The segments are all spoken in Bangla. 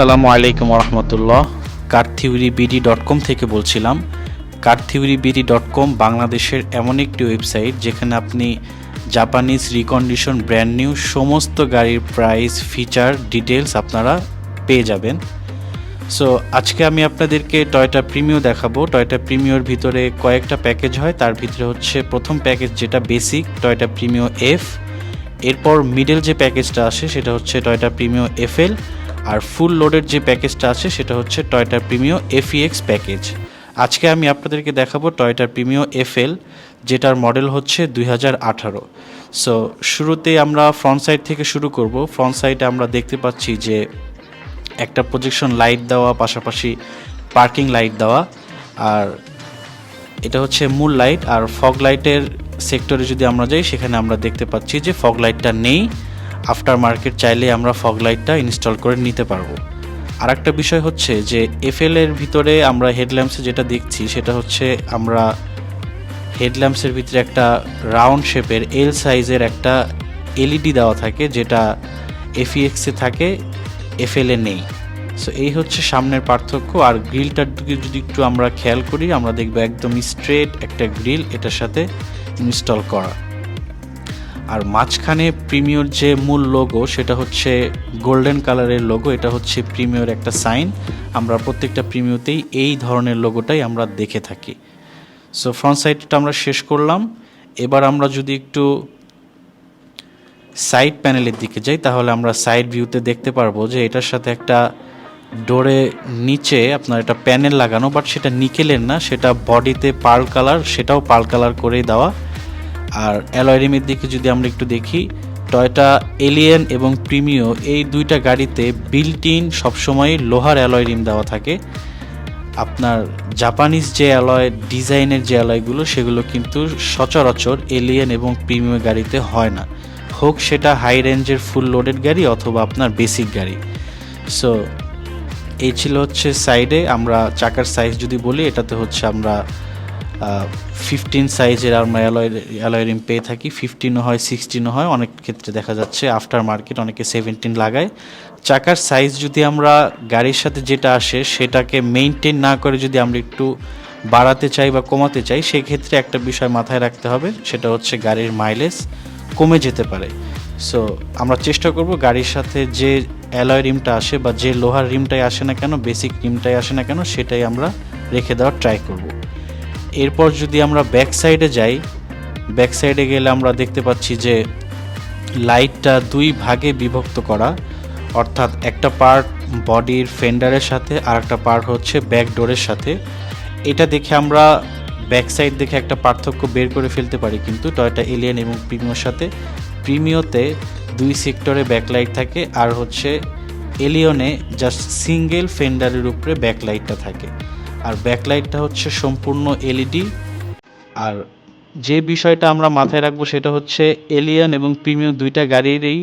আসসালামু আলাইকুম রহমতুল্লাহ কারথিউরি বিডি ডট কম থেকে বলছিলাম। কারথিউরি বিডি ডট কম বাংলাদেশের এমন একটি ওয়েবসাইট যেখানে আপনি জাপানিজ রিকন্ডিশন ব্র্যান্ড নিউ সমস্ত গাড়ির প্রাইস ফিচার ডিটেলস আপনারা পেয়ে যাবেন। সো আজকে আমি আপনাদেরকে টয়টা প্রিমিও দেখাবো। টয়টা প্রিমিওর ভিতরে কয়েকটা প্যাকেজ হয়। তার ভিতরে হচ্ছে প্রথম প্যাকেজ যেটা বেসিক টয়টা প্রিমিও এফ এরপর মিডল যে প্যাকেজটা আসে সেটা হচ্ছে টয়টা প্রিমিও এফএল আর ফুল লোডের যে প্যাকেজটা আছে, সেটা হচ্ছে টয়টা প্রিমিও এফইএক্স প্যাকেজ আজকে আমি আপনাদেরকে দেখাবো টয়টা প্রিমিও এফএল যেটার মডেল হচ্ছে দুই হাজার আঠারো। সো শুরুতে আমরা ফ্রন্ট সাইড থেকে শুরু করব। ফ্রন্ট সাইডে আমরা দেখতে পাচ্ছি যে একটা প্রজেকশন লাইট দেওয়া, পাশাপাশি পার্কিং লাইট দেওয়া, আর এটা হচ্ছে মূল লাইট আর ফগ লাইটের সেক্টরে যদি আমরা যাই, সেখানে আমরা দেখতে পাচ্ছি যে ফগ লাইটটা নেই। আফটার মার্কেট চাইলে আমরা ফগ লাইটটা ইনস্টল করে নিতে পারব। আর একটা বিষয় হচ্ছে যে এফএল এর ভিতরে আমরা হেডল্যাম্পসে যেটা দেখছি, সেটা হচ্ছে আমরা হেডল্যাম্পসের ভিতরে একটা রাউন্ড শেপের এল সাইজের একটা এলইডি দেওয়া থাকে, যেটা এফইএক্সে থাকে এফএল নেই। সো এই হচ্ছে সামনের পার্থক্য। আর গ্রিলটার দিকে যদি একটু আমরা খেয়াল করি, আমরা দেখব একদম স্ট্রেট একটা গ্রিল এটার সাথে ইনস্টল করা। আর মাঝখানে প্রিমিয়র যে মূল লোগো সেটা হচ্ছে গোল্ডেন কালারের লোগো এটা হচ্ছে প্রিমিয়র একটা সাইন আমরা প্রত্যেকটা প্রিমিয়তেই এই ধরনের লোগোটাই আমরা দেখে থাকি। সো ফ্রন্ট সাইডটা আমরা শেষ করলাম। এবার আমরা যদি একটু সাইড প্যানেলের দিকে যাই, তাহলে আমরা সাইড ভিউতে দেখতে পারব যে এটার সাথে একটা ডোরে নিচে আপনার একটা প্যানেল লাগানো বাট সেটা নিকেলের না, সেটা বডিতে পার্ল কালার সেটাও পার্ল কালার করেই দেওয়া। আর অ্যালয়রিমের দিকে যদি আমরা একটু দেখি, টয়টা এলিয়েন এবং প্রিমিও এই দুইটা গাড়িতে বিল্ট ইন সবসময় লোহার অ্যালয়রিম দেওয়া থাকে। আপনার জাপানিজ যে অ্যালয়, ডিজাইনের যে অ্যালয়গুলো, সেগুলো কিন্তু সচরাচর এলিয়েন এবং প্রিমিয়াম গাড়িতে হয় না। হোক সেটা হাই রেঞ্জের ফুল লোডেড গাড়ি অথবা আপনার বেসিক গাড়ি। সো এই ছিল হচ্ছে সাইডে আমরা চাকার সাইজ যদি বলি, এটাতে হচ্ছে আমরা ফিফটিন সাইজের আমরা অ্যালয় অ্যালয় রিম পেয়ে থাকি। ফিফটিনও হয় সিক্সটিনও হয়, অনেক ক্ষেত্রে দেখা যাচ্ছে আফটার মার্কেট অনেকে সেভেন্টিন লাগায়। চাকার সাইজ যদি আমরা গাড়ির সাথে যেটা আসে, সেটাকে মেনটেন না করে যদি আমরা একটু বাড়াতে চাই বা কমাতে চাই, সেক্ষেত্রে একটা বিষয় মাথায় রাখতে হবে, সেটা হচ্ছে গাড়ির মাইলেজ কমে যেতে পারে। সো আমরা চেষ্টা করব গাড়ির সাথে যে অ্যালয় রিমটা আসে বা যে লোহার রিমটাই আসে না কেন বেসিক রিমটাই আসে না কেন, সেটাই আমরা রেখে দেওয়ার ট্রাই করব। এরপর যদি আমরা ব্যাক সাইডে যাই ব্যাক সাইডে গেলে আমরা দেখতে পাচ্ছি যে লাইটটা দুই ভাগে বিভক্ত করা। অর্থাৎ একটা পার্ট বডির ফেন্ডারের সাথে আর একটা পার্ট হচ্ছে ব্যাক ডোরের সাথে। এটা দেখে আমরা ব্যাক সাইড দেখে একটা পার্থক্য বের করে ফেলতে পারি কিন্তু টয়টা এলিয়ান এবং প্রিমিওর সাথে। প্রিমিওতে দুই সেক্টরে ব্যাকলাইট থাকে আর হচ্ছে এলিয়নে জাস্ট সিঙ্গেল ফেন্ডারের উপরে ব্যাকলাইটটা থাকে। আর ব্যাকলাইটটা হচ্ছে সম্পূর্ণ এলইডি আর যে বিষয়টা আমরা মাথায় রাখব সেটা হচ্ছে এলিয়ান এবং প্রিমিয়াম দুইটা গাড়িরই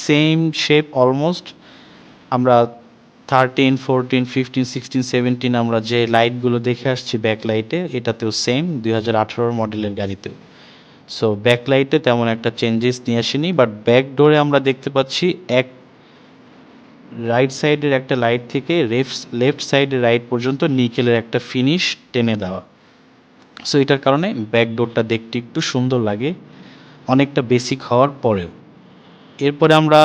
সেম শেপ অলমোস্ট আমরা thirteen fourteen fifteen sixteen seventeen আমরা যে লাইটগুলো দেখে আসছি ব্যাকলাইটে এটাতেও সেম দুই হাজার আঠারোর মডেলের গাড়িতেও সো ব্যাকলাইটে তেমন একটা চেঞ্জেস নিয়ে আসেনি বাট ব্যাক ডোরে আমরা দেখতে পাচ্ছি এক রাইট সাইডের একটা লাইট থেকে লেফট লেফট সাইডের রাইট পর্যন্ত নিকেলের একটা ফিনিশ টেনে দেওয়া। সো এটার কারণে ব্যাকডোরটা দেখতে একটু সুন্দর লাগে, অনেকটা বেসিক হওয়ার পরেও। এরপরে আমরা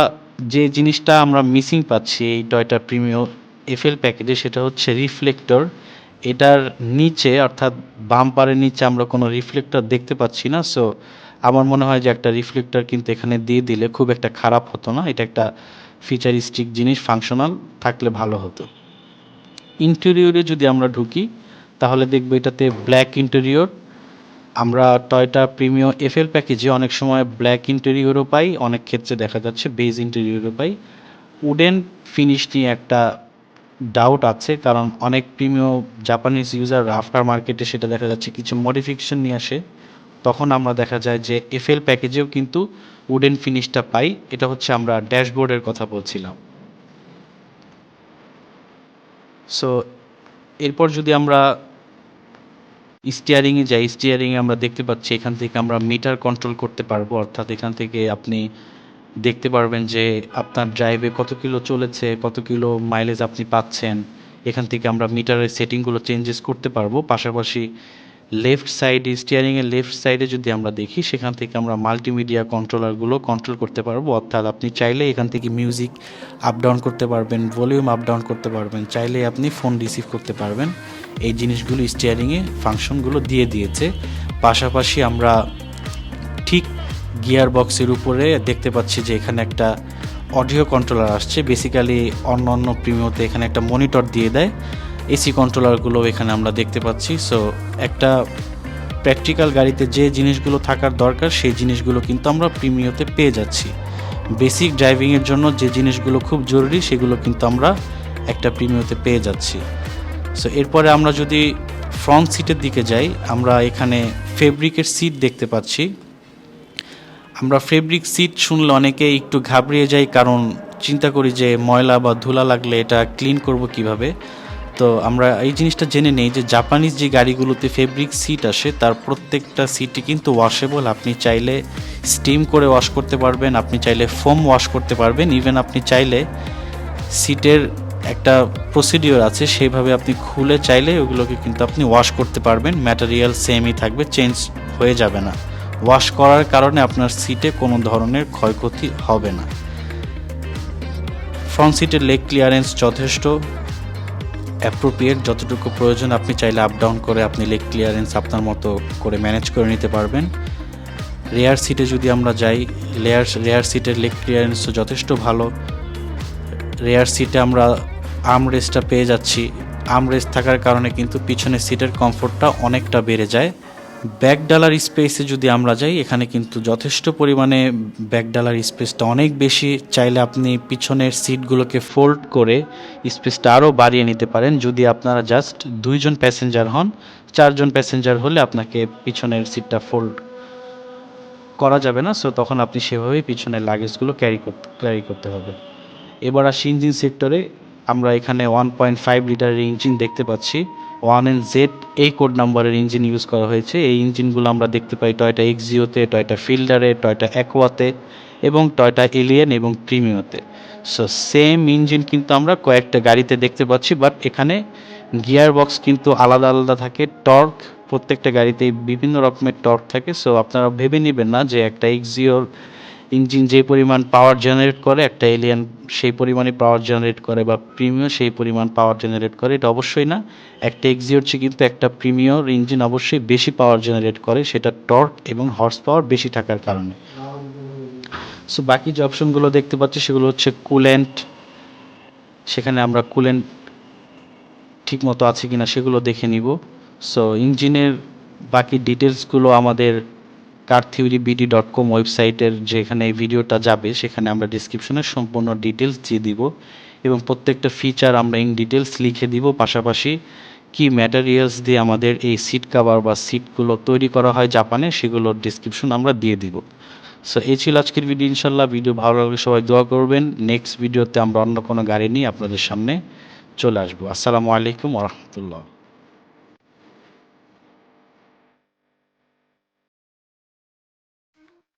যে জিনিসটা আমরা মিসিং পাচ্ছি এই টয়টা প্রিমিও এফএল প্যাকেজে সেটা হচ্ছে রিফ্লেক্টর এটার নিচে, অর্থাৎ বাম্পারের নিচে আমরা কোনো রিফ্লেক্টর দেখতে পাচ্ছি না। সো আমার মনে হয় যে একটা রিফ্লেক্টর কিন্তু এখানে দিয়ে দিলে খুব একটা খারাপ হতো না। এটা একটা ফিচারিস্টিক জিনিস ফাংশনাল থাকলে ভালো হতো। ইন্টেরিয়রে যদি আমরা ঢুকি, তাহলে দেখব এটাতে ব্ল্যাক ইন্টেরিয়র আমরা টয়টা প্রিমিও এফএল প্যাকেজে অনেক সময় ব্ল্যাক ইন্টেরিয়রও পাই, অনেক ক্ষেত্রে দেখা যাচ্ছে বেজ ইন্টেরিয়রও পাই। উডেন ফিনিশ নিয়ে একটা ডাউট আছে, কারণ অনেক প্রিমিয় জাপানিজ ইউজার আফটার মার্কেটে সেটা দেখা যাচ্ছে কিছু মডিফিকেশন নিয়ে আসে। তখন আমরা দেখা যায় যে এফএল প্যাকেজেও কিন্তু উডেন ফিনিশটা পাই। এটা হচ্ছে আমরা ড্যাশবোর্ডের কথা বলছিলাম। সো এরপর যদি আমরা স্টিয়ারিংয়ে যাই স্টিয়ারিংয়ে আমরা দেখতে পাচ্ছি এখান থেকে আমরা মিটার কন্ট্রোল করতে পারব। অর্থাৎ এখান থেকে আপনি দেখতে পারবেন যে আপনার ড্রাইভে কত কিলো চলেছে, কত কিলো মাইলেজ আপনি পাচ্ছেন। এখান থেকে আমরা মিটারের সেটিংগুলো চেঞ্জেস করতে পারব। পাশাপাশি লেফট সাইডে স্টিয়ারিংয়ের লেফট সাইডে যদি আমরা দেখি, সেখান থেকে আমরা মাল্টিমিডিয়া কন্ট্রোলারগুলো কন্ট্রোল করতে পারব। অর্থাৎ আপনি চাইলে এখান থেকে মিউজিক আপ ডাউন করতে পারবেন ভলিউম আপ ডাউন করতে পারবেন, চাইলে আপনি ফোন রিসিভ করতে পারবেন। এই জিনিসগুলো স্টিয়ারিংয়ে ফাংশনগুলো দিয়ে দিয়েছে। পাশাপাশি আমরা ঠিক গিয়ার বক্সের উপরে দেখতে পাচ্ছি যে এখানে একটা অডিও কন্ট্রোলার আসছে। বেসিক্যালি অন্য অন্য প্রিমিয়তে এখানে একটা মনিটর দিয়ে দেয়। এসি কন্ট্রোলারগুলো এখানে আমরা দেখতে পাচ্ছি। সো একটা প্র্যাকটিক্যাল গাড়িতে যে জিনিসগুলো থাকার দরকার, সেই জিনিসগুলো কিন্তু আমরা প্রিমিয়তে পেয়ে যাচ্ছি। বেসিক ড্রাইভিংয়ের জন্য যে জিনিসগুলো খুব জরুরি, সেগুলো কিন্তু আমরা একটা প্রিমিয়তে পেয়ে যাচ্ছি। সো এরপরে আমরা যদি ফ্রন্ট সিটের দিকে যাই, আমরা এখানে ফেব্রিকের সিট দেখতে পাচ্ছি। আমরা ফেব্রিক সিট শুনলে অনেকে একটু ঘাবড়িয়ে যাই, কারণ চিন্তা করি যে ময়লা বা ধুলা লাগলে এটা ক্লিন করব কীভাবে? তো আমরা এই জিনিসটা জেনে নেই যে জাপানিজ যে গাড়িগুলোতে ফেব্রিক সিট আসে, তার প্রত্যেকটা সিটই কিন্তু ওয়াশেবল আপনি চাইলে স্টিম করে ওয়াশ করতে পারবেন, আপনি চাইলে ফোম ওয়াশ করতে পারবেন। ইভেন আপনি চাইলে সিটের একটা প্রসিডিওর আছে, সেইভাবে আপনি খুলে চাইলে ওগুলোকে কিন্তু আপনি ওয়াশ করতে পারবেন। ম্যাটেরিয়াল সেমই থাকবে চেঞ্জ হয়ে যাবে না। ওয়াশ করার কারণে আপনার সিটে কোনো ধরনের ক্ষয়ক্ষতি হবে না। ফ্রন্ট সিটের লেগ ক্লিয়ারেন্স যথেষ্ট। অ্যাপ্রোপ্রিয়েট যতটুকু প্রয়োজন, আপনি চাইলে আপ ডাউন করে আপনি লেগ ক্লিয়ারেন্স আপনার মতো করে ম্যানেজ করে নিতে পারবেন। রেয়ার সিটে যদি আমরা যাই লেয়ার রেয়ার সিটের লেগ ক্লিয়ারেন্সও যথেষ্ট ভালো। রেয়ার সিটে আমরা আর্ম রেস্টটা পেয়ে যাচ্ছি। আর্ম রেস্ট থাকার কারণে কিন্তু পিছনের সিটের কমফোর্টটা অনেকটা বেড়ে যায়। ব্যাক ডালার স্পেসে যদি আমরা যাই, এখানে কিন্তু যথেষ্ট পরিমাণে ব্যাক ডালার স্পেসটা অনেক বেশি। চাইলে আপনি পিছনের সিটগুলোকে ফোল্ড করে স্পেসটা আরও বাড়িয়ে নিতে পারেন। যদি আপনারা জাস্ট দুইজন প্যাসেঞ্জার হন, চারজন প্যাসেঞ্জার হলে আপনাকে পিছনের সিটটা ফোল্ড করা যাবে না। সো তখন আপনি সেভাবেই পিছনের লাগেজগুলো ক্যারি ক্যারি করতে হবে। এবার আসি ইঞ্জিন সেক্টরে। আমরা এখানে ওয়ান পয়েন্ট ফাইভ লিটারের ইঞ্জিন দেখতে পাচ্ছি। ওয়ান এন জেড, এই কোড নাম্বারের ইঞ্জিন ইউজ করা হয়েছে। এই ইঞ্জিনগুলো আমরা দেখতে পাই টয়টা এক্সিওতে, টয়টা ফিল্ডারে, টয়টা অ্যাকোয়াতে এবং টয়টা এলিয়েন এবং প্রিমিওতে সো সেম ইঞ্জিন কিন্তু আমরা কয়েকটা গাড়িতে দেখতে পাচ্ছি বাট এখানে গিয়ার বক্স কিন্তু আলাদা আলাদা থাকে। টর্ক, প্রত্যেকটা গাড়িতেই বিভিন্ন রকমের টর্ক থাকে। সো আপনারা ভেবে নেবেন না যে একটা এক্সিওর ইঞ্জিন যে পরিমাণ পাওয়ার জেনারেট করে, একটা এলিয়ান সেই পরিমাণে পাওয়ার জেনারেট করে বা প্রিমিয়র সেই পরিমাণ পাওয়ার জেনারেট করে, এটা অবশ্যই না। একটা এক্সিওর চেয়ে কিন্তু একটা প্রিমিয়র ইঞ্জিন অবশ্যই বেশি পাওয়ার জেনারেট করে, সেটা টর্ক এবং হর্স পাওয়ার বেশি থাকার কারণে। সো বাকি যে অপশনগুলো দেখতে পাচ্ছি, সেগুলো হচ্ছে কুলেন্ট সেখানে আমরা কুলেন্ট ঠিক মতো আছে কিনা সেগুলো দেখে নিব। সো ইঞ্জিনের বাকি ডিটেলসগুলো আমাদের car theory BD dot com ওয়েবসাইটের যেখানে এই ভিডিওটা যাবে, সেখানে আমরা ডিসক্রিপশনে সম্পূর্ণ ডিটেলস দিয়ে দিব এবং প্রত্যেকটা ফিচার আমরা ইন ডিটেলস লিখে দিব। পাশাপাশি কি ম্যাটেরিয়ালস দিয়ে আমাদের এই সিট কাভার বা সিটগুলো তৈরি করা হয় জাপানে, সেগুলোর ডিসক্রিপশন আমরা দিয়ে দিব। সো এই ছিল আজকের ভিডিও ইনশাল্লাহ ভিডিও ভালো লাগলে সবাই দোয়া করবেন। নেক্সট ভিডিওতে আমরা অন্য কোনো গাড়ি নিয়ে আপনাদের সামনে চলে আসব। আসসালামু আলাইকুম রহমতুল্লাহ।